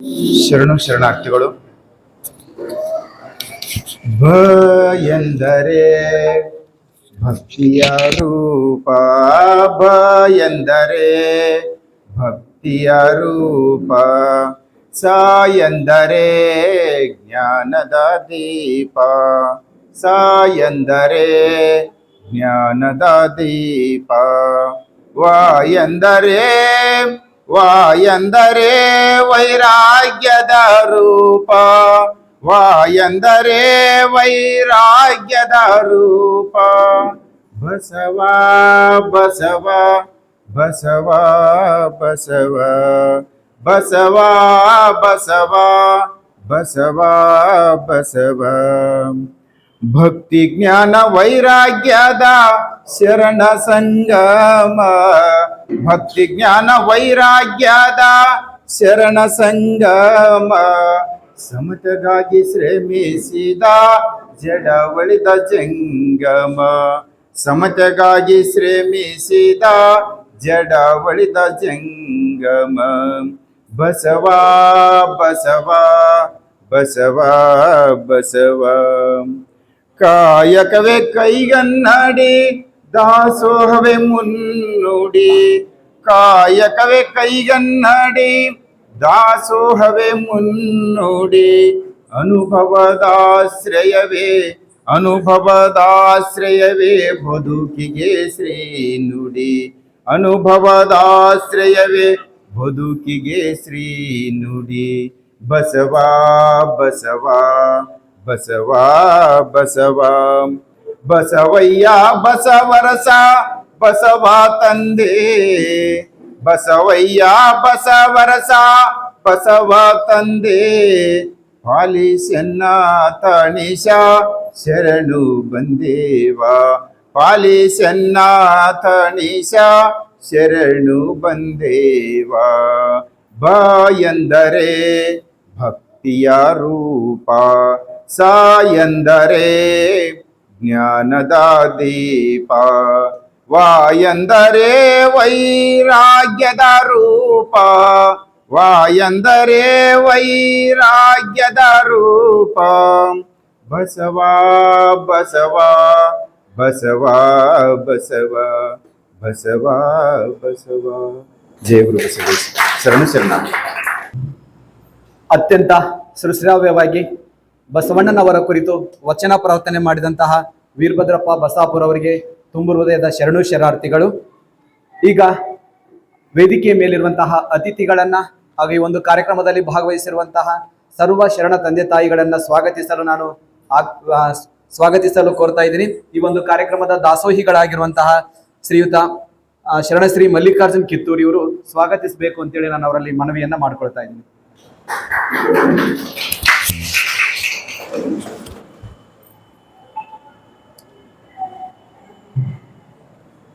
ಶರಣು ಶರಣಾರ್ಥಿಗಳು, ಭ ಎಂದರೆ ಭಕ್ತಿಯ ರೂಪ, ಭ ಎಂದರೆ ಭಕ್ತಿಯ ರೂಪ, ಸ ಎಂದರೆ ಜ್ಞಾನದ ದೀಪ, ಸ ಎಂದರೆ ಜ್ಞಾನದ ದೀಪ, ವ ಎಂದರೆ ವ ಎಂದರೆ ವೈರಾಗ್ಯದ ರೂಪ. ವ ಎಂದರೆ ವೈರಾಗ್ಯದ ರೂಪ. ಬಸವ ಬಸವ ಬಸವ ಬಸವ. ಬಸವ ಬಸವ ಬಸವ ಬಸವ. ಭಕ್ತಿ ಜ್ಞಾನ ವೈರಾಗ್ಯದ ಶರಣ ಸಂಗಮ. ಭಕ್ತಿ ಜ್ಞಾನ ವೈರಾಗ್ಯದ ಶರಣ ಸಂಗಮ. ಸಮತಗಾಗಿ ಶ್ರಮಿಸಿದ ಜಡವಳಿದ ಜಂಗಮ. ಸಮತಗಾಗಿ ಶ್ರಮಿಸಿದ ಜಡವಳಿದ ಜಂಗಮ. ಬಸವ ಬಸವ ಬಸವ ಬಸವ. ಕಾಯಕವೇ ಕೈಗನ್ನಡಿ ದಾಸೋಹವೇ ಮುನ್ನುಡಿ, ಕಾಯಕವೇ ಕೈಗನ್ನಡಿ, ದಾಸೋಹವೇ ಮುನ್ನುಡಿ, ಅನುಭವದಾಶ್ರಯವೇ ಅನುಭವದಾಶ್ರಯವೇ ಬದುಕಿಗೆ ಶ್ರೀ ನುಡಿ, ಅನುಭವದಾಶ್ರಯವೇ ಬದುಕಿಗೆ ಶ್ರೀ ನುಡಿ. ಬಸವ ಬಸವ ಬಸವ ಬಸವ. ಬಸವಯ್ಯ ಬಸವರಸ ಬಸವ ತಂದೆ ಬಸವಯ್ಯ ಬಸವರಸ ಬಸವ ತಂದೆ ಪಾಲಿಸನ್ನ ತಣಿಶ ಶರಣು ಬಂದೇವ ಪಾಲಿಸನ್ನ ತಣಿಶ ಶರಣು ಬಂದೇವ ಬ ಎಂದರೆ ಭಕ್ತಿಯ ರೂಪ ಸ ಎಂದರೆ ಜ್ಞಾನದ ದೀಪ ವಾಯಂದರೆ ವೈರಾಗ್ಯದ ರೂಪ. ವಾಯಂದರೆ ವೈರಾಗ್ಯದ ರೂಪ. ಬಸವ ಬಸವ ಬಸವ ಬಸವ ಬಸವ ಬಸವ. ಜಯ ಗುರು ಬಸವ ಶರಣ ಶರಣ ಅತ್ಯಂತ ಸೃಶ್ರಾವ್ಯವಾಗಿ ಬಸವಣ್ಣನವರ ಕುರಿತು ವಚನ ಪ್ರಾರ್ಥನೆ ಮಾಡಿದಂತಹ ವೀರಭದ್ರಪ್ಪ ಬಸಾಪುರ ಅವರಿಗೆ ತುಂಬು ಶರಣು ಶರಾರ್ಥಿಗಳು ಈಗ ವೇದಿಕೆಯ ಮೇಲಿರುವಂತಹ ಅತಿಥಿಗಳನ್ನ ಹಾಗೂ ಈ ಒಂದು ಕಾರ್ಯಕ್ರಮದಲ್ಲಿ ಭಾಗವಹಿಸಿರುವಂತಹ ಸರ್ವ ಶರಣ ತಂದೆ ತಾಯಿಗಳನ್ನ ಸ್ವಾಗತಿಸಲು ನಾನು ಸ್ವಾಗತಿಸಲು ಕೋರ್ತಾ ಇದ್ದೀನಿ. ಈ ಒಂದು ಕಾರ್ಯಕ್ರಮದ ದಾಸೋಹಿಗಳಾಗಿರುವಂತಹ ಶ್ರೀಯುತ ಶರಣಶ್ರೀ ಮಲ್ಲಿಕಾರ್ಜುನ್ ಕಿತ್ತೂರಿ ಇವರು ಸ್ವಾಗತಿಸಬೇಕು ಅಂತೇಳಿ ನಾನು ಅವರಲ್ಲಿ ಮನವಿಯನ್ನ ಮಾಡ್ಕೊಳ್ತಾ ಇದ್ದೀನಿ.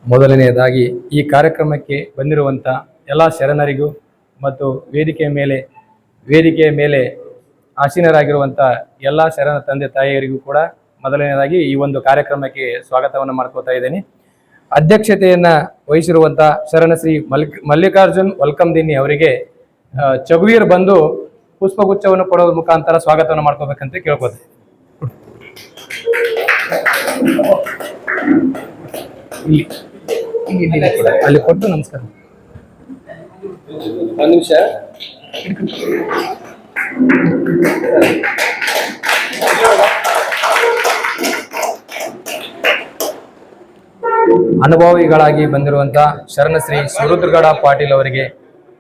ಮೊದಲನೆಯದಾಗಿ ಈ ಕಾರ್ಯಕ್ರಮಕ್ಕೆ ಬಂದಿರುವಂಥ ಎಲ್ಲ ಶರಣರಿಗೂ ಮತ್ತು ವೇದಿಕೆಯ ಮೇಲೆ ವೇದಿಕೆಯ ಮೇಲೆ ಆಸೀನರಾಗಿರುವಂಥ ಎಲ್ಲ ಶರಣ ತಂದೆ ತಾಯಿಯರಿಗೂ ಕೂಡ ಮೊದಲನೆಯದಾಗಿ ಈ ಒಂದು ಕಾರ್ಯಕ್ರಮಕ್ಕೆ ಸ್ವಾಗತವನ್ನು ಮಾಡ್ಕೋತಾ ಇದ್ದೀನಿ ಅಧ್ಯಕ್ಷತೆಯನ್ನು ವಹಿಸಿರುವಂಥ ಶರಣಶ್ರೀ ಮಲ್ಲಿಕ್ ಮಲ್ಲಿಕಾರ್ಜುನ್ ವಲ್ಕಮ್ ದಿನ್ನಿ ಅವರಿಗೆ ಚಗುವೀರ್ ಬಂದು ಪುಷ್ಪಗುಚ್ಛವನ್ನು ಕೊಡೋದ್ರ ಮುಖಾಂತರ ಸ್ವಾಗತವನ್ನು ಮಾಡ್ಕೋಬೇಕಂತ ಕೇಳ್ಕೊತೀನಿ ಇಲ್ಲಿ. ಅಲ್ಲಿ ಕೊಟ್ಟು ನಮಸ್ಕಾರ. ನಿಮಿಷ. ಅನುಭವಿಗಳಾಗಿ ಬಂದಿರುವಂತ ಶರಣಶ್ರೀ ಶಿವರುದ್ರಗಡ ಪಾಟೀಲ್ ಅವರಿಗೆ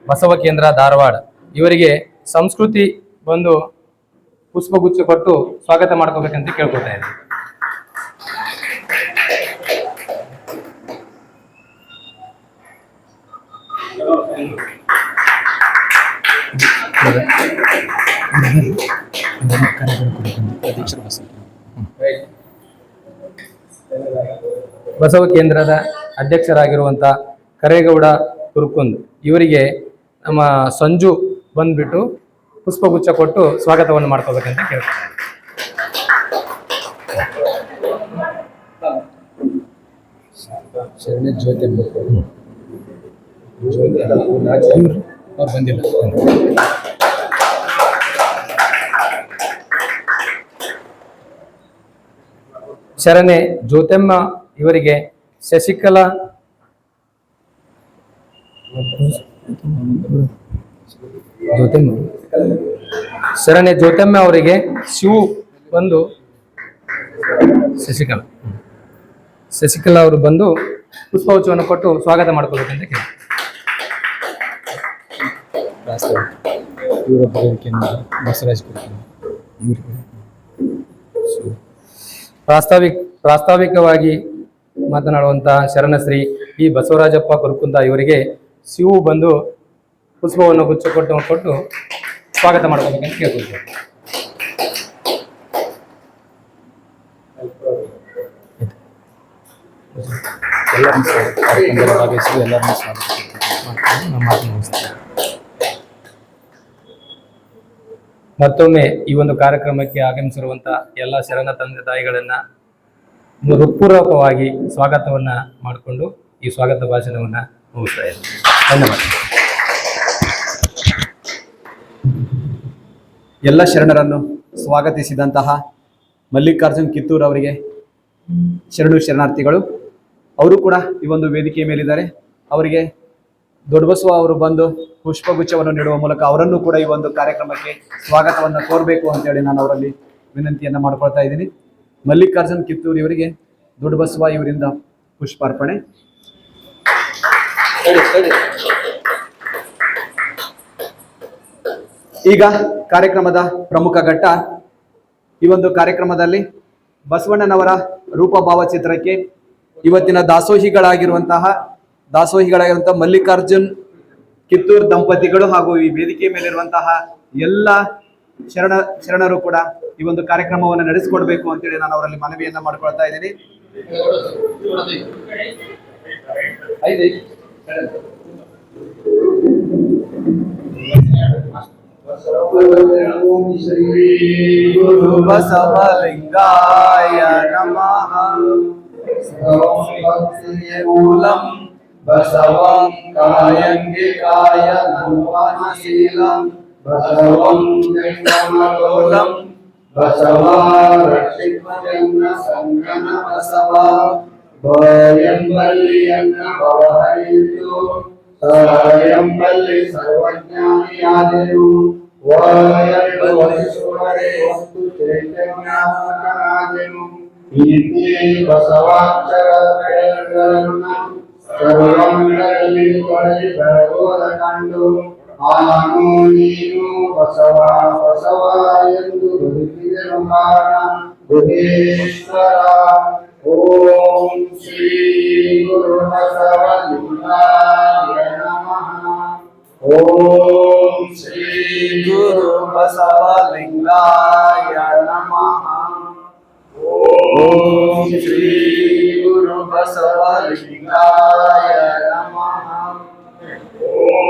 ಬಸವ ಕೇಂದ್ರ ಧಾರವಾಡ. ಇವರಿಗೆ ಸಂಸ್ಕೃತಿ ಬಂದು ಪುಷ್ಪಗುಚ್ಛ ಕೊಟ್ಟು ಸ್ವಾಗತ ಮಾಡ್ಕೋಬೇಕಂತ ಕೇಳ್ಕೊತಾ ಇದ್ದೀನಿ. ಬಸವ ಕೇಂದ್ರದ ಅಧ್ಯಕ್ಷರಾಗಿರುವಂಥ ಕರೇಗೌಡ ಕುರುಕುಂದ್ ಇವರಿಗೆ ನಮ್ಮ ಸಂಜು ಬಂದ್ಬಿಟ್ಟು ಪುಷ್ಪಗುಚ್ಛ ಕೊಟ್ಟು ಸ್ವಾಗತವನ್ನು ಮಾಡ್ಕೋಬೇಕಂತ ಕೇಳ್ತಾರೆ ಜ್ಯೋತಿ ಬಂದಿಲ್ಲ. ಶರಣೆ ಜ್ಯೋತಮ್ಮ ಇವರಿಗೆ ಶಶಿಕಲಾ ಜ್ಯೋತಮ್ಮ. ಶರಣೆ ಜ್ಯೋತಮ್ಮ ಅವರಿಗೆ ಶಿವು ಬಂದು ಶಶಿಕಲಾ. ಶಶಿಕಲಾ ಅವರು ಬಂದು ಪುಷ್ಪಗುಚ್ಛವನ್ನು ಕೊಟ್ಟು ಸ್ವಾಗತ ಮಾಡ್ಕೋಬೇಕಂತ ಕೇಳಿ. ಬಸವರಾಜ್ ಪ್ರಾಸ್ತಾವಿಕ, ಪ್ರಾಸ್ತಾವಿಕವಾಗಿ ಮಾತನಾಡುವಂತಹ ಶರಣಶ್ರೀ ಈ ಬಸವರಾಜಪ್ಪ ಕುರುಕುಂದ ಇವರಿಗೆ ಶಿವು ಬಂದು ಪುಷ್ಪವನ್ನು ಗುಚ್ಚು ಕೊಟ್ಟು ಕೊಟ್ಟು ಸ್ವಾಗತ ಮಾಡ್ಕೋಬೇಕಂತ ಕೇಳ್ಕೊಳ್ತೇವೆ. ಸ್ವಾಗತ ಎಲ್ಲರನ್ನೂ ಸ್ವಾಗತ ನಮ್ಮ ಮಾತು ಮುಗಿಸ್ತೇನೆ. ಮತ್ತೊಮ್ಮೆ ಈ ಒಂದು ಕಾರ್ಯಕ್ರಮಕ್ಕೆ ಆಗಮಿಸಿರುವಂತಹ ಎಲ್ಲ ಶರಣ ತಂದೆ ತಾಯಿಗಳನ್ನ ಹೃತ್ಪೂರ್ವಕವಾಗಿ ಸ್ವಾಗತವನ್ನ ಮಾಡಿಕೊಂಡು ಈ ಸ್ವಾಗತ ಭಾಷಣವನ್ನ ಮುಗಿಸ್ತಾ ಧನ್ಯವಾದ. ಎಲ್ಲ ಶರಣರನ್ನು ಸ್ವಾಗತಿಸಿದಂತಹ ಮಲ್ಲಿಕಾರ್ಜುನ್ ಕಿತ್ತೂರ್ ಅವರಿಗೆ ಶರಣು ಶರಣಾರ್ಥಿಗಳು. ಅವರು ಕೂಡ ಈ ಒಂದು ವೇದಿಕೆಯ ಮೇಲಿದ್ದಾರೆ. ಅವರಿಗೆ ದೊಡ್ಡಬಸವ ಅವರು ಬಂದು ಪುಷ್ಪಗುಚ್ಛವನ್ನು ನೀಡುವ ಮೂಲಕ ಅವರನ್ನು ಕೂಡ ಈ ಒಂದು ಕಾರ್ಯಕ್ರಮಕ್ಕೆ ಸ್ವಾಗತವನ್ನು ಕೋರಬೇಕು ಅಂತೇಳಿ ನಾನು ಅವರಲ್ಲಿ ವಿನಂತಿಯನ್ನು ಮಾಡ್ಕೊಳ್ತಾ ಇದ್ದೀನಿ. ಮಲ್ಲಿಕಾರ್ಜುನ್ ಕಿತ್ತೂರು ಇವರಿಗೆ ದೊಡ್ಡಬಸವ ಇವರಿಂದ ಪುಷ್ಪಾರ್ಪಣೆ. ಈಗ ಕಾರ್ಯಕ್ರಮದ ಪ್ರಮುಖ ಘಟ್ಟ ಈ ಒಂದು ಕಾರ್ಯಕ್ರಮದಲ್ಲಿ ಬಸವಣ್ಣನವರ ರೂಪ ಭಾವಚಿತ್ರಕ್ಕೆ ಇವತ್ತಿನ ದಾಸೋಹಿಗಳಾಗಿರುವಂತಹ ದಾಸೋಹಿಗಳಾಗಿರುವಂತಹ ಮಲ್ಲಿಕಾರ್ಜುನ್, ಕಿತ್ತೂರ್ ದಂಪತಿಗಳು ಹಾಗೂ ಈ ವೇದಿಕೆ ಮೇಲಿರುವಂತಹ ಎಲ್ಲ ಶರಣ ಶರಣರು ಕೂಡ ಈ ಒಂದು ಕಾರ್ಯಕ್ರಮವನ್ನು ನಡೆಸಿಕೊಡ್ಬೇಕು ಅಂತೇಳಿ ನಾನು ಅವರಲ್ಲಿ ಮನವಿಯನ್ನ ಮಾಡ್ಕೊಳ್ತಾ ಇದ್ದೀನಿ. ಗುರು ಬಸವಲಿಂಗಾಯ ನಮಃ. बसवं कायङ्गिकाय भुवनशीलं बसवं जङ्गमलोलं बसवा रक्षितजङ्गसङ्गनबसवा भयम्बल्यन्न भवहरितु सरयम्बल्लि सर्वज्ञानियादिरु वयल्लु वरिसुवरे वस्तु चैतन्यामकराजिनु इति बसवाक्षरकरणम् ಚೈತನ್ಯನಾದೆನು ಕೀರ್ತಿ ಬಸವಾಕ್ಷರ ಬೆಳಗಳನ್ನು ಸರ್ವಮಂಡಲದಲ್ಲಿ ತೊಳೆದು ಬೆಳಗೋದ ಕಂಡು ಆನು ನೀನು ಬಸವ ಬಸವ ಎಂದು ಬದುಕಿದೆನು ಕಾರಣ ಗುಹೇಶ್ವರ ಓಂ ಶ್ರೀ ಗುರು ಬಸವಲಿಂಗಾಯ ನಮಃ ಓಂ ಶ್ರೀ ಗುರು ಬಸವಲಿಂಗಾಯ ನಮಃ ಓಂ ಶ್ರೀ ಗುರು ಬಸವಲಿಂಗಾಯ ನಮಃ ಓಂ ಶ್ರೀ ಗುರು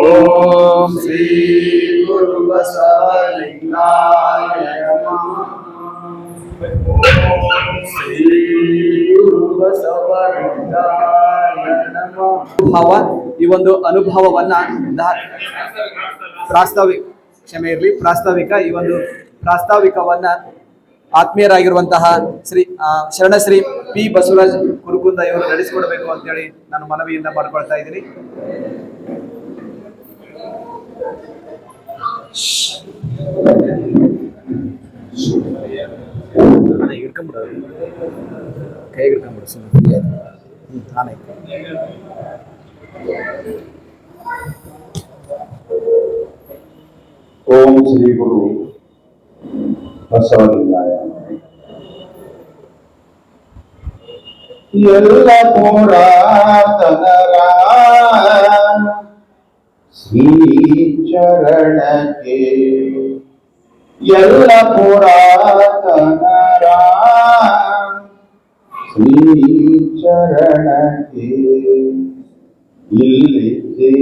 ಓಂ ಶ್ರೀ ಗುರು ಬಸವಲಿಂಗಾಯ ನಮಃ ಭಾವ ಈ ಒಂದು ಅನುಭವವನ್ನ ಪ್ರಾಸ್ತಾವಿಕ ಕ್ಷಮೆ ಇರಲಿ, ಪ್ರಾಸ್ತಾವಿಕ, ಈ ಒಂದು ಪ್ರಾಸ್ತಾವಿಕವನ್ನ ಆತ್ಮೀಯರಾಗಿರುವಂತಹ ಶ್ರೀ ಶರಣಶ್ರೀ ಪಿ ಬಸವರಾಜ್ ಕುರುಕುಂದ ಇವರು ನಡೆಸಿಕೊಡ್ಬೇಕು ಅಂತೇಳಿ ನಾನು ಮನವಿಯಿಂದ ಮಾಡ್ಕೊಳ್ತಾ ಇದ್ದೀನಿ. ಕೈ ಸುಮ್ಮನೆ ಓಂ ಶ್ರೀ ಗುರು ಬಸವಲಿಂಗಾಯ ಎಲ್ಲ ಪುರಾತನರ ಶ್ರೀ ಚರಣಕ್ಕೆ ಎಲ್ಲ ಪುರಾತನರ ಶ್ರೀ ಚರಣಕ್ಕೆ ಇಲ್ಲಿದ್ದೇ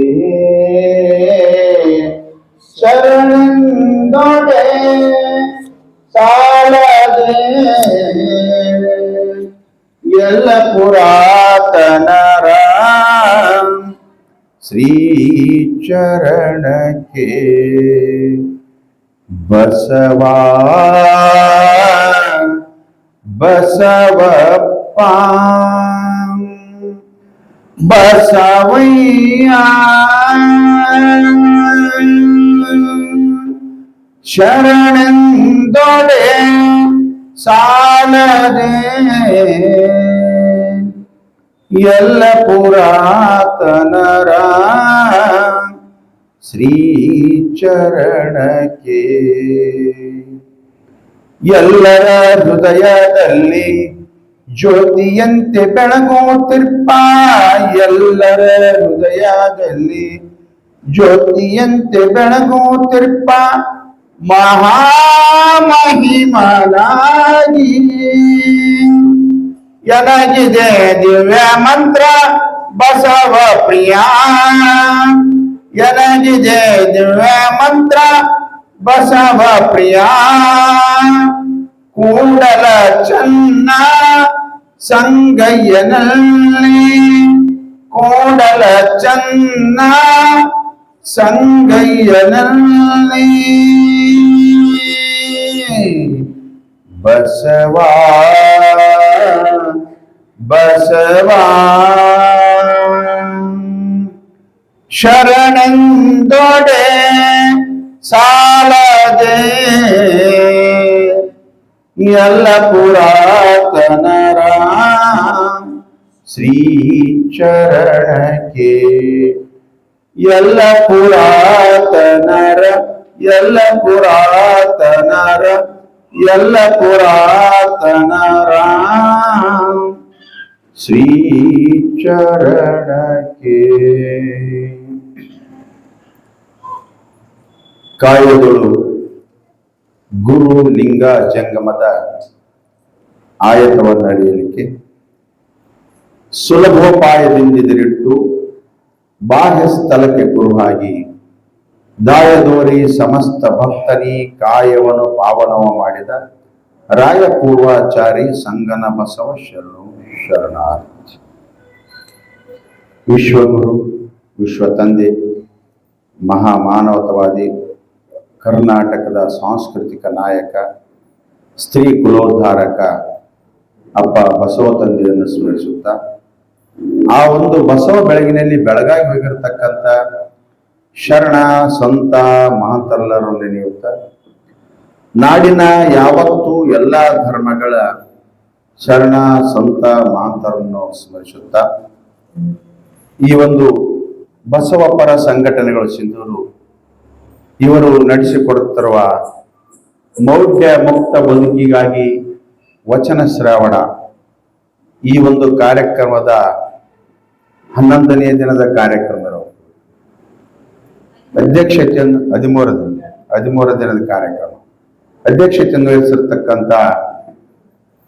ಶರಣಂದೊಡೆ ಸಾಲದೆ ಎಲ್ಲ ಪುರಾತನರ ಶ್ರೀ ಚರಣಕ್ಕೆ ಬಸವಾ ಬಸವಪ್ಪ. ಬಸವಯ್ಯ. ಶರಣೆಂದೊಡೆ ಸಾಲದೆ. ಎಲ್ಲ ಪುರಾತನರ ಶ್ರೀಚರಣಕ್ಕೆ. ಎಲ್ಲರ ಹೃದಯದಲ್ಲಿ ಜ್ಯೋತಿಯಂತೆ ಬೆಳಗುತ್ತಿರ್ಪ. ಎಲ್ಲರ ಹೃದಯದಲ್ಲಿ ಜ್ಯೋತಿಯಂತೆ ಬೆಳಗುತ್ತಿರ್ಪ. ಮಹಾಮಹಿಮನಾಗಿ ಎನಗಿದೆ ದಿವ್ಯ ಮಂತ್ರ ಬಸವ ಪ್ರಿಯ ಎನಗಿದೆ ದಿವ್ಯ ಮಂತ್ರ ಬಸವ ಪ್ರಿಯ ಕೂಡಲ ಚನ್ನ ಸಂಗಯ್ಯನಲ್ಲಿ ಕೂಡಲ ಚನ್ನ ಸಂಗಯ್ಯನಲ್ಲಿ ಬಸವ ಬಸವ ಶರಣಂದೊಡೆ ಸಾಲದೆ. ಎಲ್ಲ ಪುರಾತನರ ಶ್ರೀ ಚರಣಕ್ಕೆ ಎಲ್ಲ ಪುರಾತನರ ಎಲ್ಲ ಪುರಾತನರ ಎಲ್ಲ ಪುರಾತನರ. ಶ್ರೀಚರಣಕ್ಕೆ. ಕಾಯದಳು ಗುರು ಲಿಂಗ ಜಂಗಮದ ಆಯತವನ್ನು ಅರಿಯಲಿಕ್ಕೆ ಸುಲಭೋಪಾಯದಿಂದಿರಿಟ್ಟು ಬಾಹ್ಯ ಸ್ಥಳಕ್ಕೆ ಕುರುಹಾಗಿ ದಾಯದೋರಿ ಸಮಸ್ತ ಭಕ್ತನಿ ಕಾಯವನು ಪಾವನವ ಮಾಡಿದ ರಾಯಪೂರ್ವಾಚಾರಿ ಸಂಗನ ಬಸವ ಶರಣು. ಶರಣಾರ್ಥಿ. ವಿಶ್ವಗುರು ವಿಶ್ವ ತಂದೆ ಮಹಾಮಾನವತವಾದಿ, ಕರ್ನಾಟಕದ ಸಾಂಸ್ಕೃತಿಕ ನಾಯಕ, ಸ್ತ್ರೀ ಕುಲೋದ್ಧಾರಕ ಅಪ್ಪ ಬಸವ ತಂದೆಯನ್ನು ಸ್ಮರಿಸುತ್ತಾ, ಆ ಒಂದು ಬಸವ ಬೆಳಗಿನಲ್ಲಿ ಬೆಳಗಾಗಿ ಹೋಗಿರತಕ್ಕಂಥ ಶರಣ, ಸಂತ, ಮಹಾಂತರಲ್ಲರನ್ನು ನೆನೆಯುತ್ತ ನಾಡಿನ ಯಾವತ್ತೂ ಎಲ್ಲ ಧರ್ಮಗಳ ಶರಣ ಸಂತ ಮಾತರನ್ನು ಸ್ಮರಿಸುತ್ತಾ, ಈ ಒಂದು ಬಸವಪರ ಸಂಘಟನೆಗಳು ಸಿಂಧೂರು, ಇವರು ನಡೆಸಿಕೊಡುತ್ತಿರುವ ಮೌಢ್ಯ ಮುಕ್ತ ಬದುಕಿಗಾಗಿ ವಚನ ಶ್ರಾವಣ, ಈ ಒಂದು ಕಾರ್ಯಕ್ರಮದ ಹನ್ನೊಂದನೆಯ ದಿನದ ಕಾರ್ಯಕ್ರಮ ಅಧ್ಯಕ್ಷತೆ ಅಧ್ಯಕ್ಷತೆಯನ್ನು ಹದಿಮೂರು ದಿನ ಹದಿಮೂರು ದಿನದ ಕಾರ್ಯಕ್ರಮ. ಅಧ್ಯಕ್ಷತೆಯನ್ನು ವಹಿಸಿರ್ತಕ್ಕಂಥ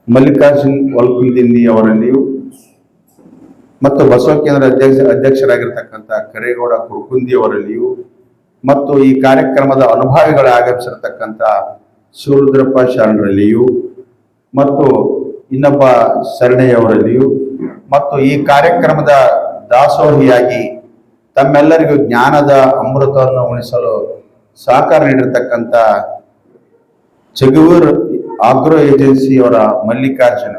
ಮಲ್ಲಿಕಾರ್ಜುನ್ ವಲ್ಕುಂದಿನ್ನಿ ಅವರಲ್ಲಿಯೂ ಮತ್ತು ಬಸವ ಕೇಂದ್ರ ಅಧ್ಯಕ್ಷ ಅಧ್ಯಕ್ಷರಾಗಿರ್ತಕ್ಕಂಥ ಕರೇಗೌಡ ಕುರ್ಕುಂದಿ ಅವರಲ್ಲಿಯೂ ಮತ್ತು ಈ ಕಾರ್ಯಕ್ರಮದ ಅನುಭಾವಿಗಳು ಆಗಮಿಸಿರ್ತಕ್ಕಂಥ ಶಿವರುದ್ರಪ್ಪ ಶರಣರಲ್ಲಿಯೂ ಮತ್ತು ಇನ್ನೊಬ್ಬ ಶರಣೆಯವರಲ್ಲಿಯೂ ಮತ್ತು ಈ ಕಾರ್ಯಕ್ರಮದ ದಾಸೋಹಿಯಾಗಿ ತಮ್ಮೆಲ್ಲರಿಗೂ ಜ್ಞಾನದ ಅಮೃತವನ್ನು ಉಣಿಸಲು ಸಹಕಾರ ನೀಡಿರ್ತಕ್ಕಂಥ ಚಗುವೂರ್ ಆಗ್ರೋ ಏಜೆನ್ಸಿಯವರ ಮಲ್ಲಿಕಾರ್ಜುನ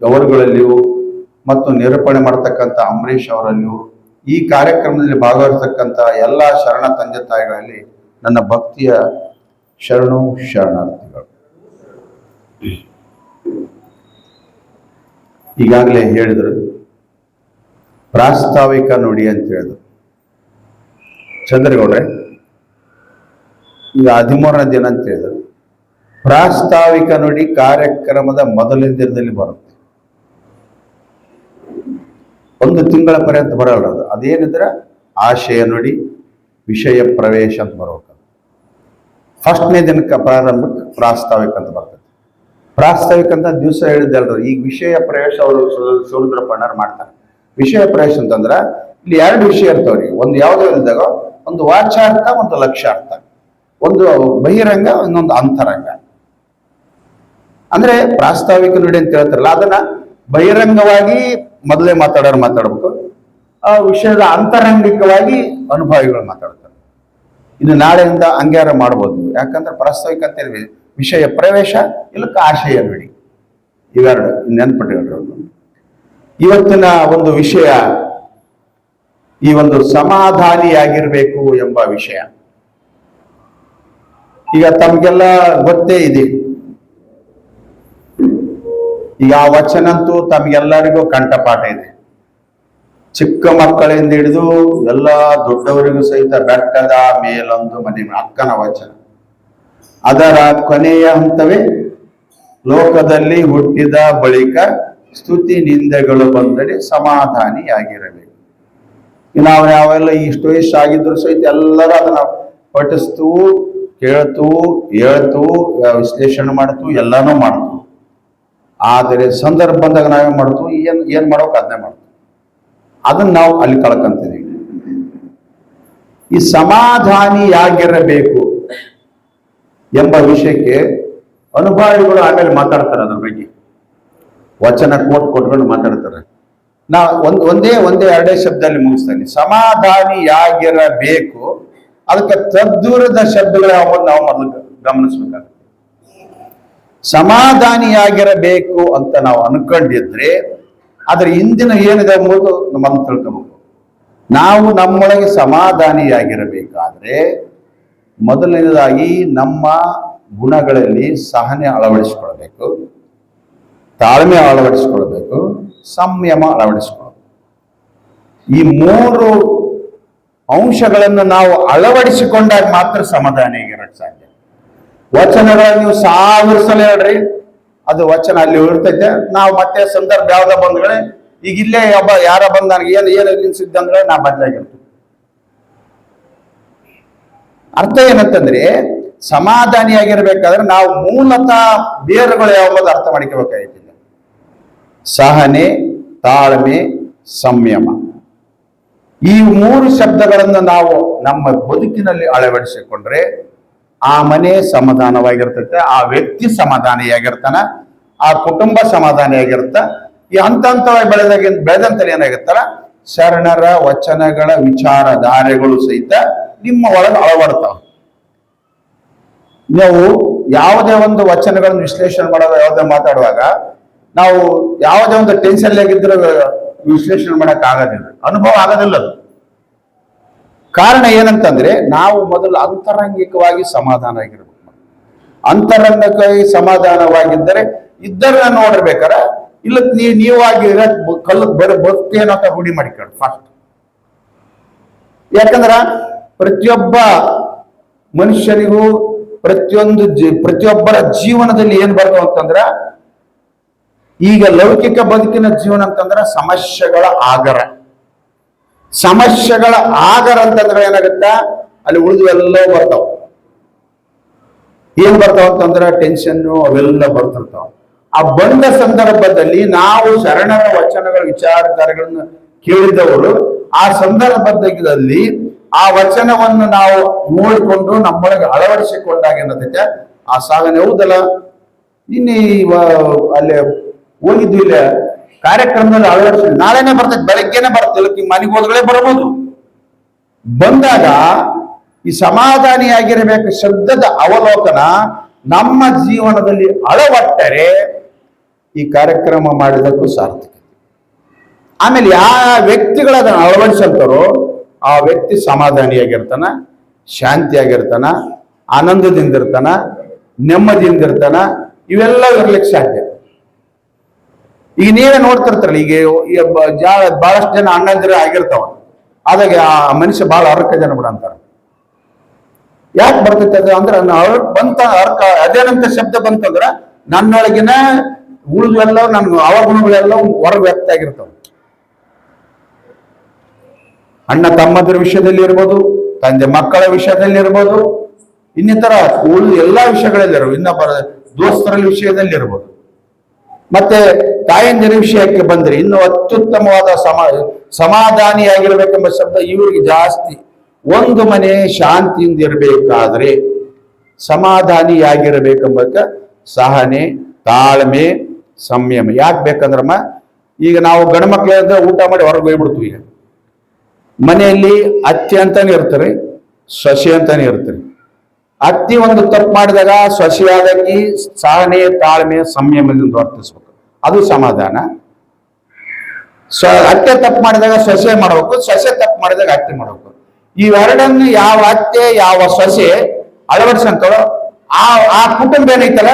ಅವರುಗಳಲ್ಲಿಯೂ ಮತ್ತು ನಿರೂಪಣೆ ಮಾಡತಕ್ಕಂಥ ಅಂಬರೀಷ್ ಅವರಲ್ಲಿಯೂ ಈ ಕಾರ್ಯಕ್ರಮದಲ್ಲಿ ಭಾಗವಹಿಸತಕ್ಕಂಥ ಎಲ್ಲ ಶರಣ ತಂದೆ ತಾಯಿಗಳಲ್ಲಿ ನನ್ನ ಭಕ್ತಿಯ ಶರಣು ಶರಣಾರ್ಥಿಗಳು. ಈಗಾಗಲೇ ಹೇಳಿದರು, ಪ್ರಾಸ್ತಾವಿಕ ನುಡಿ ಅಂತ ಹೇಳಿದ್ರು. ಚಂದ್ರಗೌಡ್ರೆ, ಈಗ ಹದಿಮೂರನೇ ದಿನ ಅಂತ ಹೇಳಿದ್ರು. ಪ್ರಾಸ್ತಾವಿಕ ನುಡಿ ಕಾರ್ಯಕ್ರಮದ ಮೊದಲಿನ ದಿನದಲ್ಲಿ ಬರುತ್ತೆ. ಒಂದು ತಿಂಗಳ ಪರ್ಯಂತ ಬರಲ್ಲ ಅದು. ಅದೇನಿದ್ರೆ ಆಶಯ ನುಡಿ, ವಿಷಯ ಪ್ರವೇಶ ಅಂತ ಬರಬೇಕು ಫಸ್ಟ್ನೇ ದಿನಕ್ಕೆ ಪ್ರಾರಂಭಕ್ಕೆ ಪ್ರಾಸ್ತಾವಿಕ ಅಂತ ಬರ್ತದೆ. ಪ್ರಾಸ್ತಾವಿಕ ಅಂತ ದಿವಸ ಹೇಳಿದ್ದಲ್ರಿ ಈಗ ವಿಷಯ ಪ್ರವೇಶ ಅವರು ಸೂರ್ಯದ್ರಪ್ಪಣ್ಣರು ಮಾಡ್ತಾರೆ. ವಿಷಯ ಪ್ರವೇಶ ಅಂತಂದ್ರೆ ಇಲ್ಲಿ ಎರಡು ವಿಷಯ ಇರ್ತಾವ್ರಿ. ಒಂದು ಯಾವುದೋ ಇಲ್ದಾಗ ಒಂದು ವಾಚಾರ್ಥ, ಒಂದು ಲಕ್ಷ್ಯಾರ್ಥ ಒಂದು ಬಹಿರಂಗ, ಇನ್ನೊಂದು ಅಂತರಂಗ. ಅಂದ್ರೆ ಪ್ರಾಸ್ತಾವಿಕ ನುಡಿ ಅಂತ ಹೇಳ್ತಾರಲ್ಲ, ಅದನ್ನ ಬಹಿರಂಗವಾಗಿ ಮೊದಲೇ ಮಾತಾಡೋರು ಮಾತಾಡ್ಬೇಕು. ಆ ವಿಷಯದ ಅಂತರಂಗಿಕವಾಗಿ ಅನುಭವಿಗಳು ಮಾತಾಡ್ತಾರೆ. ಇದು ನಾಳೆಯಿಂದ ಅಂಗ್ಯಾರ ಮಾಡ್ಬೋದು. ಯಾಕಂದ್ರೆ ಪ್ರಾಸ್ತಾವಿಕ ಅಂತ ಹೇಳಿ ವಿಷಯ ಪ್ರವೇಶ ಇಲ್ಲಕ್ಕೆ ಆಶಯ ನುಡಿ. ಇವೆರಡು ಒಂದು ಇವತ್ತಿನ ಒಂದು ವಿಷಯ ಈ ಒಂದು ಸಮಾಧಾನಿಯಾಗಿರ್ಬೇಕು ಎಂಬ ವಿಷಯ. ಈಗ ತಮಗೆಲ್ಲ ಗೊತ್ತೇ ಇದೆ. ಈಗ ಆ ವಚನಂತೂ ತಮಗೆಲ್ಲರಿಗೂ ಕಂಠಪಾಠ ಇದೆ. ಚಿಕ್ಕ ಮಕ್ಕಳಿಂದ ಹಿಡಿದು ಎಲ್ಲ ದೊಡ್ಡವರಿಗೂ ಸಹಿತ ಬೆಟ್ಟದ ಮೇಲೊಂದು ಮನೆ, ಅಕ್ಕನ ವಚನ. ಅದರ ಕೊನೆಯ ಹಂತವೇ ಲೋಕದಲ್ಲಿ ಹುಟ್ಟಿದ ಬಳಿಕ ಸ್ತುತಿ ನಿಂದೆಗಳು ಬಂದರೆ ಸಮಾಧಾನಿಯಾಗಿರಬೇಕು. ನಾವು ಯಾವೆಲ್ಲ ಇಷ್ಟು ವಯಸ್ಸು ಆಗಿದ್ರು ಸಹಿತ ಎಲ್ಲರೂ ಅದನ್ನ ಪಠಿಸ್ತು, ಕೇಳ್ತು, ಹೇಳ್ತು, ವಿಶ್ಲೇಷಣೆ ಮಾಡ್ತು, ಎಲ್ಲಾನು ಮಾಡ್ತು. ಆದರೆ ಸಂದರ್ಭ ಬಂದಾಗ ನಾವೇನು ಮಾಡ್ತು ಏನು ಏನು ಮಾಡೋಕೆ ಅದನ್ನೇ ಮಾಡ್ತೀವಿ ಅದನ್ನು ನಾವು ಅಲ್ಲಿ ಕಳ್ಕೊಂತೀವಿ ಈ ಸಮಾಧಾನಿಯಾಗಿರಬೇಕು ಎಂಬ ವಿಷಯಕ್ಕೆ ಅನುಭವಿಗಳು ಆಮೇಲೆ ಮಾತಾಡ್ತಾರೆ ಅದ್ರ ಬಗ್ಗೆ. ವಚನ ಕೋಟ್ ಕೊಟ್ಕೊಂಡು ಮಾತಾಡ್ತಾರೆ. ನಾ ಒಂದ್, ಒಂದೇ ಒಂದೇ ಎರಡೇ ಶಬ್ದದಲ್ಲಿ ಮುಗಿಸ್ತಾನೆ ಸಮಾಧಾನಿಯಾಗಿರಬೇಕು. ಅದಕ್ಕೆ ತದ್ದೂರದ ಶಬ್ದಗಳು ನಾವು ಮೊದಲು ಗಮನಿಸ್ಬೇಕಾಗುತ್ತೆ. ಸಮಾಧಾನಿಯಾಗಿರಬೇಕು ಅಂತ ನಾವು ಅನ್ಕೊಂಡಿದ್ರೆ ಅದ್ರ ಹಿಂದಿನ ಏನಿದೆ ಎಂಬುದು ನಮ್ಮನ್ನು ತಿಳ್ಕೊಬೇಕು. ನಾವು ನಮ್ಮೊಳಗೆ ಸಮಾಧಾನಿಯಾಗಿರಬೇಕಾದ್ರೆ, ಮೊದಲನೇದಾಗಿ ನಮ್ಮ ಗುಣಗಳಲ್ಲಿ ಸಹನೆ ಅಳವಡಿಸಿಕೊಳ್ಬೇಕು ತಾಳ್ಮೆ ಅಳವಡಿಸಿಕೊಳ್ಬೇಕು ಸಂಯಮ ಅಳವಡಿಸಿಕೊಳ್ಬೇಕು ಈ ಮೂರು ಅಂಶಗಳನ್ನು ನಾವು ಅಳವಡಿಸಿಕೊಂಡಾಗ ಮಾತ್ರ ಸಮಾಧಾನಿಯಾಗಿರಕ್ಕೆ ಸಾಧ್ಯ. ವಚನಗಳನ್ನು ನೀವು ಸಾವಿರ ಸಲ ಹೇಳ್ರಿ. ಅದು ವಚನ ಅಲ್ಲಿ ಇರ್ತೈತೆ. ನಾವು ಮತ್ತೆ ಸಂದರ್ಭ ಯಾವ್ದ ಬಂದ್ಗಳೇ ಈಗ ಇಲ್ಲೇ ಒಬ್ಬ ಯಾರ ಬಂದ ನನಗೆ ಏನು ಏನು ನಿಲ್ಸಿದ್ದಂದ್ರೆ ನಾ ಬದಲಾಗಿರ್ತೀನಿ ಅರ್ಥ ಏನಂತಂದ್ರೆ ಸಮಾಧಾನಿಯಾಗಿರ್ಬೇಕಾದ್ರೆ ನಾವು ಮೂಲತಃ ಬೇರುಗಳು ಯಾವುದು ಅರ್ಥ ಮಾಡ್ಕೋಬೇಕಾಗಿಲ್ಲ ಸಹನೆ, ತಾಳ್ಮೆ, ಸಂಯಮ. ಈ ಮೂರು ಶಬ್ದಗಳನ್ನು ನಾವು ನಮ್ಮ ಬದುಕಿನಲ್ಲಿ ಅಳವಡಿಸಿಕೊಂಡ್ರೆ ಆ ಮನೆ ಸಮಾಧಾನವಾಗಿರ್ತೈತೆ, ಆ ವ್ಯಕ್ತಿ ಸಮಾಧಾನಿಯಾಗಿರ್ತಾನ, ಆ ಕುಟುಂಬ ಸಮಾಧಾನಿಯಾಗಿರ್ತ ಈ ಹಂತ ಹಂತವಾಗಿ ಬೆಳೆದಾಗ ಬೆಳೆದಂತಲೇ ಏನಾಗಿರ್ತಾರ ಶರಣರ ವಚನಗಳ ವಿಚಾರಧಾರೆಗಳು ಸಹಿತ ನಿಮ್ಮ ಒಳಗೆ ಅಳವಡ್ತಾವ. ನೀವು ಯಾವುದೇ ಒಂದು ವಚನಗಳನ್ನು ವಿಶ್ಲೇಷಣೆ ಮಾಡೋದು, ಯಾವುದೇ ಮಾತಾಡುವಾಗ ನಾವು ಯಾವುದೇ ಒಂದು ಟೆನ್ಷನ್ ಆಗಿದ್ರೆ ವಿಶ್ಲೇಷಣೆ ಮಾಡಕ್ ಆಗೋದಿಲ್ಲ ಅನುಭವ ಆಗೋದಿಲ್ಲ ಅದು. ಕಾರಣ ಏನಂತಂದ್ರೆ ನಾವು ಮೊದಲು ಅಂತರಂಗಿಕವಾಗಿ ಸಮಾಧಾನ ಆಗಿರ್ಬೇಕು. ಅಂತರಂಗಕ್ಕೆ ಸಮಾಧಾನವಾಗಿದ್ದರೆ ಇದ್ದರನ್ನ ನೋಡಿರ್ಬೇಕಾರ ಇಲ್ಲ ನೀ ನೀವಾಗಿ ಕಲ್ಲು ಬರ ಬರ್ತೇನೋ ಅಂತ ರೂಢಿ ಮಾಡಿಕೊಳ್ಳಿ ಫಸ್ಟ್ ಯಾಕಂದ್ರ ಪ್ರತಿಯೊಬ್ಬ ಮನುಷ್ಯನಿಗೂ ಪ್ರತಿಯೊಂದು ಜೀ, ಪ್ರತಿಯೊಬ್ಬರ ಜೀವನದಲ್ಲಿ ಏನ್ ಬರ್ತಾವ ಅಂತಂದ್ರ, ಈಗ ಲೌಕಿಕ ಬದುಕಿನ ಜೀವನ ಅಂತಂದ್ರ ಸಮಸ್ಯೆಗಳ ಆಗರ. ಸಮಸ್ಯೆಗಳ ಆಗರ ಅಂತಂದ್ರೆ ಏನಾಗುತ್ತ? ಅಲ್ಲಿ ಉಳಿದು ಎಲ್ಲ ಬರ್ತಾವ. ಏನ್ ಬರ್ತಾವ ಅಂತಂದ್ರ ಟೆನ್ಷನ್ ಅವೆಲ್ಲ ಬರ್ತಿರ್ತಾವ. ಆ ಬಂದ ಸಂದರ್ಭದಲ್ಲಿ ನಾವು ಶರಣರ ವಚನಗಳ ವಿಚಾರಧಾರೆಗಳನ್ನು ಕೇಳಿದವರು, ಆ ಸಂದರ್ಭದಲ್ಲಿ ಆ ವಚನವನ್ನು ನಾವು ನೋಡಿಕೊಂಡು ನಮ್ಮೊಳಗೆ ಅಳವಡಿಸಿಕೊಂಡಾಗ ಏನಂತೈತೆ ಆ ಸಾಧನೆ ಹೌದಲ್ಲ? ನಿನ್ನೆ ಅಲ್ಲಿ ಹೋಗಿದ್ವಿ ಇಲ್ಲ ಕಾರ್ಯಕ್ರಮದಲ್ಲಿ ಅಳವಡಿಸಿ ನಾಳೆನೆ ಬರ್ತದೆ, ಬೆಳಗ್ಗೆನೆ ಬರ್ತದೆ ಈ ಮನೆಗೆ ಹೋದ್ಗಳೇ ಬರ್ಬೋದು. ಬಂದಾಗ ಈ ಸಮಾಧಾನಿಯಾಗಿರಬೇಕು, ಶಬ್ದದ ಅವಲೋಕನ ನಮ್ಮ ಜೀವನದಲ್ಲಿ ಅಳವಟ್ಟರೆ ಈ ಕಾರ್ಯಕ್ರಮ ಮಾಡಿದಕ್ಕೂ ಸಾರ್ಥಕ. ಆಮೇಲೆ ಯಾವ ವ್ಯಕ್ತಿಗಳು ಅದನ್ನು ಅಳವಡಿಸಂತಾರೋ ಆ ವ್ಯಕ್ತಿ ಸಮಾಧಾನಿಯಾಗಿರ್ತಾನ, ಶಾಂತಿಯಾಗಿರ್ತಾನ ಆನಂದದಿಂದಿರ್ತಾನ ನೆಮ್ಮದಿಯಿಂದಿರ್ತಾನ ಇವೆಲ್ಲ ಇರ್ಲಿಕ್ಕೆ ಸಾಧ್ಯ. ಈಗ ನೀವೇ ನೋಡ್ತಿರ್ತಾರಲ್ಲ, ಈಗ ಬಹಳಷ್ಟು ಜನ ಅಣ್ಣಂದಿರ ಆಗಿರ್ತಾವ. ಆದಾಗ ಆ ಮನುಷ್ಯ ಬಹಳ ಅರ್ಕ ಜನ ಬಿಡ ಅಂತಾರ. ಯಾಕೆ ಬರ್ತೈತೆ ಅದು? ಅಂದ್ರೆ ಅವ್ರ ಬಂತ ಅರ್ಕ, ಅದೇನಂತ ಶಬ್ದ ಬಂತಂದ್ರ ನನ್ನೊಳಗಿನ ಉಳಿದೆಲ್ಲ ನನ್ನ ಅವಗುಣಗಳೆಲ್ಲ ಹೊರಗೆ ವ್ಯಕ್ತ ಆಗಿರ್ತಾವ. ಅಣ್ಣ ತಮ್ಮದ್ರ ವಿಷಯದಲ್ಲಿ ಇರ್ಬೋದು, ತಂದೆ ಮಕ್ಕಳ ವಿಷಯದಲ್ಲಿ ಇರ್ಬೋದು, ಇನ್ನಿತರ ಉಳಿದ ಎಲ್ಲಾ ವಿಷಯಗಳಲ್ಲಿ ಇನ್ನೊಬ್ಬರ ದೋಸ್ತರಲ್ಲಿ ವಿಷಯದಲ್ಲಿ ಇರ್ಬೋದು. ಮತ್ತೆ ತಾಯಂದಿರ ವಿಷಯಕ್ಕೆ ಬಂದ್ರೆ. ಇನ್ನು ಅತ್ಯುತ್ತಮವಾದ ಸಮ, ಸಮಾಧಾನಿಯಾಗಿರ್ಬೇಕೆಂಬ ಶಬ್ದ ಇವರಿಗೆ ಜಾಸ್ತಿ. ಒಂದು ಮನೆ ಶಾಂತಿಯಿಂದ ಇರಬೇಕಾದ್ರೆ ಸಮಾಧಾನಿಯಾಗಿರಬೇಕೆಂಬ ಸಹನೆ, ತಾಳ್ಮೆ, ಸಂಯಮ. ಯಾಕೆ ಬೇಕಂದ್ರಮ್ಮ, ಈಗ ನಾವು ಗಂಡು ಮಕ್ಕಳಿಂದ ಊಟ ಮಾಡಿ ಹೊರಗೆ ಹೋಗ್ಬಿಡ್ತೀವಿ ಈಗ. ಮನೆಯಲ್ಲಿ ಅತ್ತೆ ಅಂತಾನೆ ಇರ್ತಾರೆ, ಸೊಸೆ ಅಂತಾನೆ ಇರ್ತಾರೆ. ಅತ್ತಿ ಒಂದು ತಪ್ಪು ಮಾಡಿದಾಗ ಸೊಸೆಯಾದಕ್ಕೆ ಸಹನೆ, ತಾಳ್ಮೆ ಸಂಯಮದಿಂದ ವರ್ತಿಸ್ಬೇಕು. ಅದು ಸಮಾಧಾನ. ಸ ಅತ್ತೆ ತಪ್ಪು ಮಾಡಿದಾಗ ಸೊಸೆ ಮಾಡ್ಬೇಕು, ಸೊಸೆ ತಪ್ಪು ಮಾಡಿದಾಗ ಅತ್ತೆ ಈ ಇವೆರಡನ್ನು ಯಾವ ಅತ್ತೆ, ಯಾವ ಸೊಸೆ ಅಳವಡಿಸಂತಾಳೋ ಆ ಆ ಕುಟುಂಬ ಏನೈತಲ್ಲ,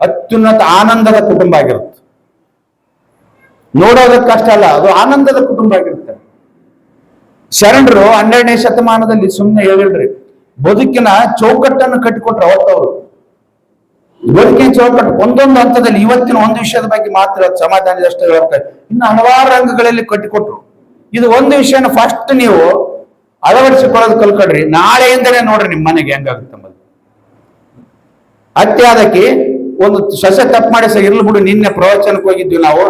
ಅತ್ಯುನ್ನತ ಆನಂದದ ಕುಟುಂಬ ಆಗಿರುತ್ತೆ. ನೋಡೋದಕ್ಕೆ ಕಷ್ಟ ಅಲ್ಲ, ಅದು ಆನಂದದ ಕುಟುಂಬ ಆಗಿರುತ್ತೆ. ಶರಣರು ಹನ್ನೆರಡನೇ ಶತಮಾನದಲ್ಲಿ ಸುಮ್ಮನೆ ಹೇಳಿಲ್ರಿ ಬದುಕಿನ ಚೌಕಟ್ಟನ್ನು ಕಟ್ಟಿಕೊಟ್ರು ಅವತ್ತವರು. ಬದುಕಿನ ಚೌಕಟ್ಟು, ಒಂದೊಂದು ಹಂತದಲ್ಲಿ ಇವತ್ತಿನ ಒಂದು ವಿಷಯದ ಬಗ್ಗೆ ಮಾತ್ರ ಸಮಾಧಾನದಷ್ಟು ಹೇಳ್ತಾರೆ ಇನ್ನು ಹಲವಾರು ರಂಗಗಳಲ್ಲಿ ಕಟ್ಟಿಕೊಟ್ರು. ಇದು ಒಂದು ವಿಷಯನ ಫಸ್ಟ್ ನೀವು ಅಳವಡಿಸಿಕೊಳ್ಳೋದು ಕಲ್ಕೊಳ್ರಿ ನಾಳೆಯಿಂದಲೇ ನೋಡ್ರಿ ನಿಮ್ಮ ಮನೆಗೆ ಹೆಂಗಾಗುತ್ತೆ ಅಂಬುದು. ಅತ್ತೆ ಒಂದು ಸಸ್ಯ ತಪ್ಪು ಮಾಡಿ ಸರ್, ಇರ್ಲಿ ಬಿಡು, ನಿನ್ನೆ ಪ್ರವಚನಕ್ಕೆ ಹೋಗಿದ್ವಿ ನಾವು.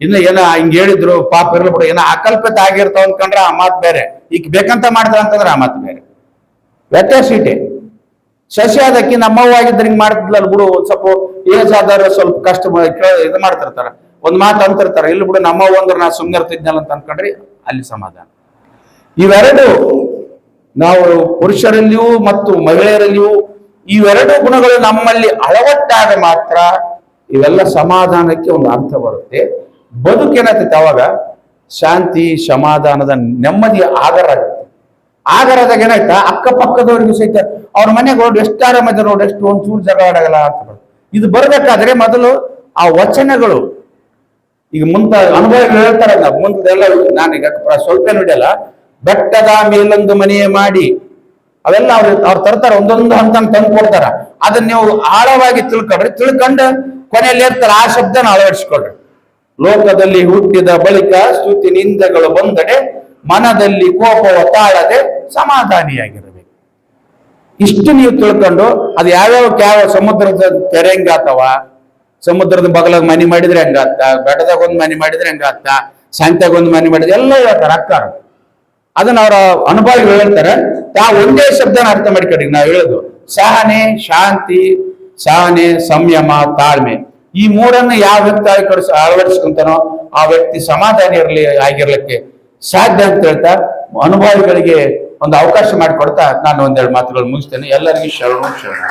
ಇನ್ನು ಏನೋ ಹಿಂಗ್ ಹೇಳಿದ್ರು, ಪಾಪ ಇರ್ಲಿ ಬಿಡು, ಏನೋ ಅಕಲ್ಪಿತ ಆಗಿರ್ತಾವ ಅನ್ಕೊಂಡ್ರೆ ಆ ಮಾತು ಬೇರೆ. ಈಗ ಬೇಕಂತ ಮಾಡ್ತಾರ ಅಂತಂದ್ರೆ ಆ ಮಾತು ಬೇರೆ. ವ್ಯತ್ಯಾಸ ಇಟ್ಟೆ ಸಸಿ ಅದಕ್ಕೆ ನಮ್ಮವ್ವ ಆಗಿದ್ರೆ ಹಿಂಗ್ ಮಾಡ್ತಿದ್ಲಲ್ಲ ಬಿಡು, ಒಂದ್ ಸ್ವಲ್ಪ ಏಜ್ ಸ್ವಲ್ಪ ಕಷ್ಟ ಇದು ಮಾಡ್ತಿರ್ತಾರ. ಒಂದ್ ಮಾತು ಅಂತಿರ್ತಾರ, ಇಲ್ಲಿ ಬಿಡು ನಮ್ಮವ್ವ ಅಂದ್ರೆ ನಾ ಸುಮ್ಮನೆ ಇರ್ತಿದ್ನಲ್ಲ ಅಂತ ಅನ್ಕೊಂಡ್ರಿ ಅಲ್ಲಿ ಸಮಾಧಾನ. ಇವೆರಡು ನಾವು ಪುರುಷರಲ್ಲಿಯೂ ಮತ್ತು ಮಹಿಳೆಯರಲ್ಲಿಯೂ ಇವೆರಡು ಗುಣಗಳು ನಮ್ಮಲ್ಲಿ ಅಳವಟ್ಟಾದ ಮಾತ್ರ ಇವೆಲ್ಲ ಸಮಾಧಾನಕ್ಕೆ ಒಂದು ಅರ್ಥ ಬರುತ್ತೆ. ಬದುಕೇನಾಗ್ತೈತೆ ಅವಾಗ? ಶಾಂತಿ, ಸಮಾಧಾನದ ನೆಮ್ಮದಿಯ ಆಧಾರ ಆಗುತ್ತೆ. ಆಗರದಾಗ ಏನಾಯ್ತಾ? ಅಕ್ಕಪಕ್ಕದವ್ರಿಗೂ ಸಹಿತ ಅವ್ರ ಮನೆಗೆ ನೋಡಿ ಎಷ್ಟು ಆರಾಮದ ನೋಡಿ ಎಷ್ಟು ಒಂದ್ ಚೂರು ಜಗಳ ಆಡಗಲ್ಲ ಅಂತ ಇದು ಬರ್ಬೇಕಾದ್ರೆ ಮೊದಲು ಆ ವಚನಗಳು, ಈಗ ಮುಂತ ಅನುಭವಗಳು ಹೇಳ್ತಾರಲ್ಲ ಮುಂದೆಲ್ಲ ನಾನೀಗ ಸ್ವಲ್ಪ ನೋಡಿಯಲ್ಲ, ಬೆಟ್ಟದ ಮೇಲೊಂದು ಮನೆಯ ಮಾಡಿ, ಅವೆಲ್ಲ ಅವ್ರು ಅವ್ರು ತರ್ತಾರ, ಒಂದೊಂದು ಹಂತ ತಂದು ಕೊಡ್ತಾರ. ಅದನ್ನ ನೀವು ಆಳವಾಗಿ ತಿಳ್ಕೊಂಡ್ರೆ ತಿಳ್ಕೊಂಡು ಕೊನೆಯಲ್ಲಿ ಇರ್ತಾರೆ ಆ ಶಬ್ದನ ಅಳವಡಿಸ್ಕೊಳ್ರಿ. ಲೋಕದಲ್ಲಿ ಹುಟ್ಟಿದ ಬಳಿಕ ಸ್ತುತಿ ನಿಂದೆಗಳು ಬಂದಡೆ ಮನದಲ್ಲಿ ಕೋಪವ ತಾಳದೆ ಸಮಾಧಾನಿಯಾಗಿರಬೇಕು. ಇಷ್ಟು ನೀವು ತಿಳ್ಕೊಂಡು ಅದು ಯಾವ್ಯಾವ ಯಾವ ಸಮುದ್ರದ ತೆರೆ ಸಮುದ್ರದ ಬಗಲಾಗ ಮನೆ ಮಾಡಿದ್ರೆ ಹೆಂಗಾತ? ಬೆಟ್ಟದಾಗ ಒಂದ್ ಮನೆ ಮಾಡಿದ್ರೆ ಹೆಂಗಾತ? ಸಂತೆಗೆ ಒಂದು ಮನೆ ಮಾಡಿದ್ರೆ ಎಲ್ಲ ಹೇಳ್ತಾರೆ ಅಕ್ಕಾರ. ಅದನ್ನ ಅವರ ಅನುಭವಿಗಳು ಹೇಳ್ತಾರೆ. ತಾ ಒಂದೇ ಶಬ್ದನ ಅರ್ಥ ಮಾಡ್ಕೊಡಿ ನಾವು ಹೇಳೋದು. ಸಹನೆ, ಶಾಂತಿ, ಸಹನೆ, ಸಂಯಮ, ತಾಳ್ಮೆ. ಈ ಮೂರನ್ನು ಯಾವ ವ್ಯಕ್ತಿ ಅಳವಡಿಸ್ ಅಳವಡಿಸ್ಕೊಂತಾನೋ ಆ ವ್ಯಕ್ತಿ ಸಮಾಧಾನ ಇರಲಿ ಆಗಿರ್ಲಿಕ್ಕೆ ಸಾಧ್ಯ ಅಂತ ಹೇಳ್ತಾ ಅನುಭವಿಗಳಿಗೆ ಒಂದು ಅವಕಾಶ ಮಾಡಿಕೊಡ್ತಾ ನಾನು ಒಂದೆರಡು ಮಾತುಗಳು ಮುಗಿಸ್ತೇನೆ. ಎಲ್ಲರಿಗೂ ಶರಣು ಶರಣ.